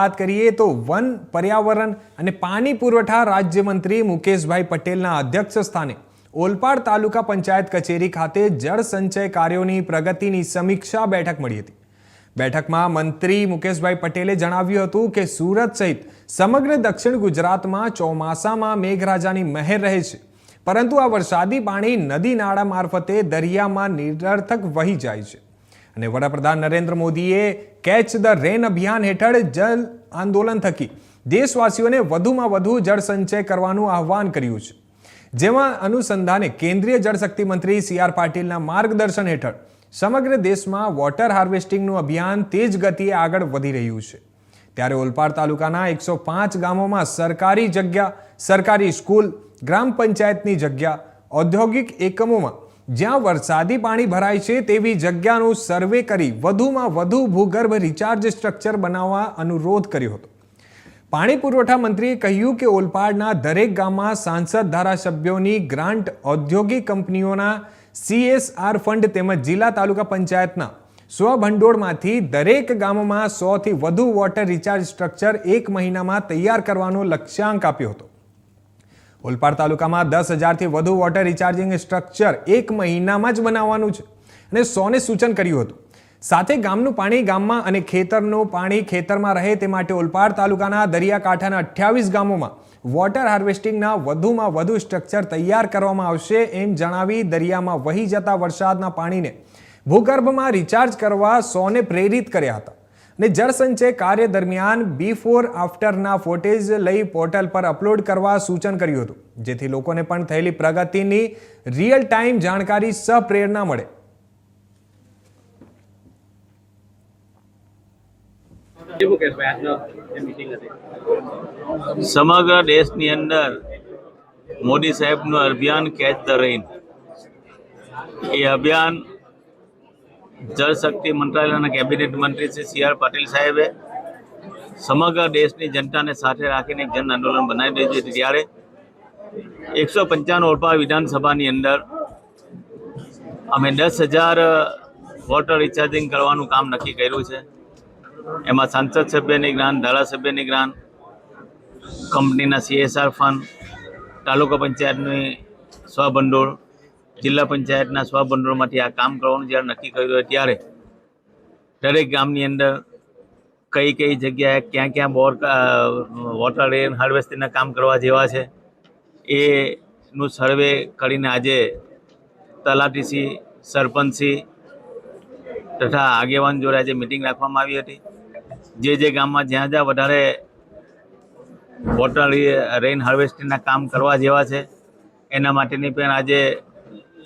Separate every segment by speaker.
Speaker 1: વાત કરીએ તો વન પર્યાવરણ અને પાણી પુરવઠા રાજ્યમંત્રી મુકેશભાઈ પટેલના અધ્યક્ષ સ્થાને ઓલપાડ તાલુકા પંચાયત કચેરી ખાતે જળ સંચય કાર્યોની પ્રગતિની સમીક્ષા બેઠક મળી હતી. બેઠકમાં મંત્રી મુકેશભાઈ પટેલે જણાવ્યું હતું કે સુરત સહિત સમગ્ર દક્ષિણ ગુજરાતમાં ચોમાસામાં મેઘરાજાની મહેર રહે છે. પરંતુ આ વરસાદી પાણી નદી નાળા મારફતે દરિયામાં નિરર્થક વહી જાય છે. અને વડાપ્રધાન નરેન્દ્ર મોદીએ કેચ ધ રેન અભિયાન હેઠળ જલ આંદોલન થકી દેશવાસીઓને વધુમાં વધુ જળ સંચય કરવાનું આહવાન કર્યું છે. જેમાં અનુસંધાને કેન્દ્રીય જળશક્તિ મંત્રી સી આર પાટીલના માર્ગદર્શન હેઠળ સમગ્ર દેશમાં વોટર હાર્વેસ્ટિંગનું અભિયાન તેજ ગતિએ આગળ વધી રહ્યું છે. ત્યારે ઓલપાડ તાલુકાના એકસો પાંચ ગામોમાં સરકારી જગ્યા, સરકારી સ્કૂલ, ગ્રામ પંચાયતની જગ્યા, ઔદ્યોગિક એકમોમાં જ્યાં વરસાદી પાણી ભરાય છે તેવી જગ્યાનું સર્વે કરી વધુમાં વધુ ભૂગર્ભ રિચાર્જ સ્ટ્રક્ચર બનાવવા અનુરોધ કર્યો હતો. પાણી પુરવઠા મંત્રીએ કહ્યું કે ઓલપાડના દરેક ગામમાં સાંસદ ધારાસભ્યોની ગ્રાન્ટ ઔદ્યોગિક કંપનીઓના સીએસઆર ફંડ તેમજ જિલ્લા તાલુકા પંચાયતના સ્વભંડોળમાંથી દરેક ગામમાં સોથી વધુ વોટર રિચાર્જ સ્ટ્રક્ચર એક મહિનામાં તૈયાર કરવાનો લક્ષ્યાંક આપ્યો હતો. ઓલપાડ તાલુકામાં દસ હજારથી વધુ વોટર રિચાર્જિંગ સ્ટ્રક્ચર એક મહિનામાં જ બનાવવાનું છે. અને સોને સૂચન કર્યું હતું. સાથે ગામનું પાણી ગામમાં અને ખેતરનું પાણી ખેતરમાં રહે તે માટે ઓલપાડ તાલુકાના દરિયાકાંઠાના અઠ્યાવીસ ગામોમાં વોટર હાર્વેસ્ટિંગના વધુમાં વધુ સ્ટ્રક્ચર તૈયાર કરવામાં આવશે એમ જણાવી દરિયામાં વહી જતા વરસાદના પાણીને ભૂગર્ભમાં રિચાર્જ કરવા સોને પ્રેરિત કર્યા હતા. અને જળસંચય કાર્ય દરમિયાન બિફોર આફ્ટરના ફોટેજ લઈ પોર્ટલ પર અપલોડ કરવા સૂચન કર્યું હતું. જેથી લોકોને પણ થયેલી પ્રગતિની રિયલ ટાઈમ જાણકારી સપ્રેરણા મળે.
Speaker 2: સમગ્ર દેશની અંદર મોદી સાહેબનું અભિયાન કેચ ધ રેઇન. એ અભિયાન જળશક્તિ મંત્રાલયના કેબિનેટ મંત્રી શ્રી સી આર પાટીલ સાહેબે સમગ્ર દેશની જનતાને સાથે રાખીને જન આંદોલન બનાવી દીધું છે. ત્યારે એકસો પંચાણું ઓળપા વિધાનસભાની અંદર અમે દસ હજાર વોટર રિચાર્જિંગ કરવાનું કામ નક્કી કર્યું છે. એમાં સાંસદ સભ્યની ગ્રાન્ટ, ધારાસભ્યની ગ્રાન્ટ, કંપનીના સીએસઆર ફંડ, તાલુકા પંચાયતની સ્વભંડોળ જિલ્લા પંચાયતના સ્વભંડોળમાંથી આ કામ કરવાનું જ્યારે નક્કી કર્યું હોય ત્યારે દરેક ગામની અંદર કઈ કઈ જગ્યાએ ક્યાં ક્યાં બોર વોટર રેન હાર્વેસ્ટિંગના કામ કરવા જેવા છે, એનું સર્વે કરીને આજે તલાટીસી સરપંચસી તથા આગેવાન જોડે આજે મિટિંગ રાખવામાં આવી હતી. જે જે ગામમાં જ્યાં જ્યાં વધારે વોટર રેઇન હાર્વેસ્ટિંગના કામ કરવા જેવા છે, એના માટેની પણ આજે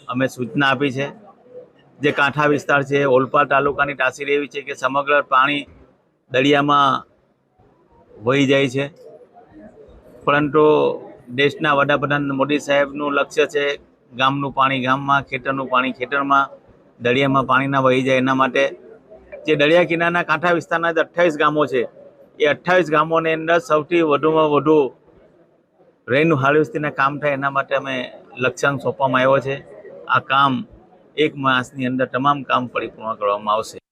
Speaker 2: અમે સૂચના આપી છે. જે કાંઠા વિસ્તાર છે, ઓલપાડ તાલુકાની તાસીર એવી છે કે સમગ્ર પાણી દરિયામાં વહી જાય છે. પરંતુ દેશના વડાપ્રધાન મોદી સાહેબનું લક્ષ્ય છે ગામનું પાણી ગામમાં, ખેતરનું પાણી ખેતરમાં, દરિયામાં પાણી ના વહી જાય એના માટે. જે દરિયા કિનારાના કાંઠા વિસ્તારના જે અઠ્યાવીસ ગામો છે, એ અઠ્યાવીસ ગામોની અંદર સૌથી વધુમાં વધુ રેન હાર્વેસ્ટિંગના કામ થાય એના માટે અમે લક્ષ્યાંક સોંપવામાં આવ્યો છે. આ કામ એક માસની અંદર તમામ કામ પરિપૂર્ણ કરવામાં આવશે.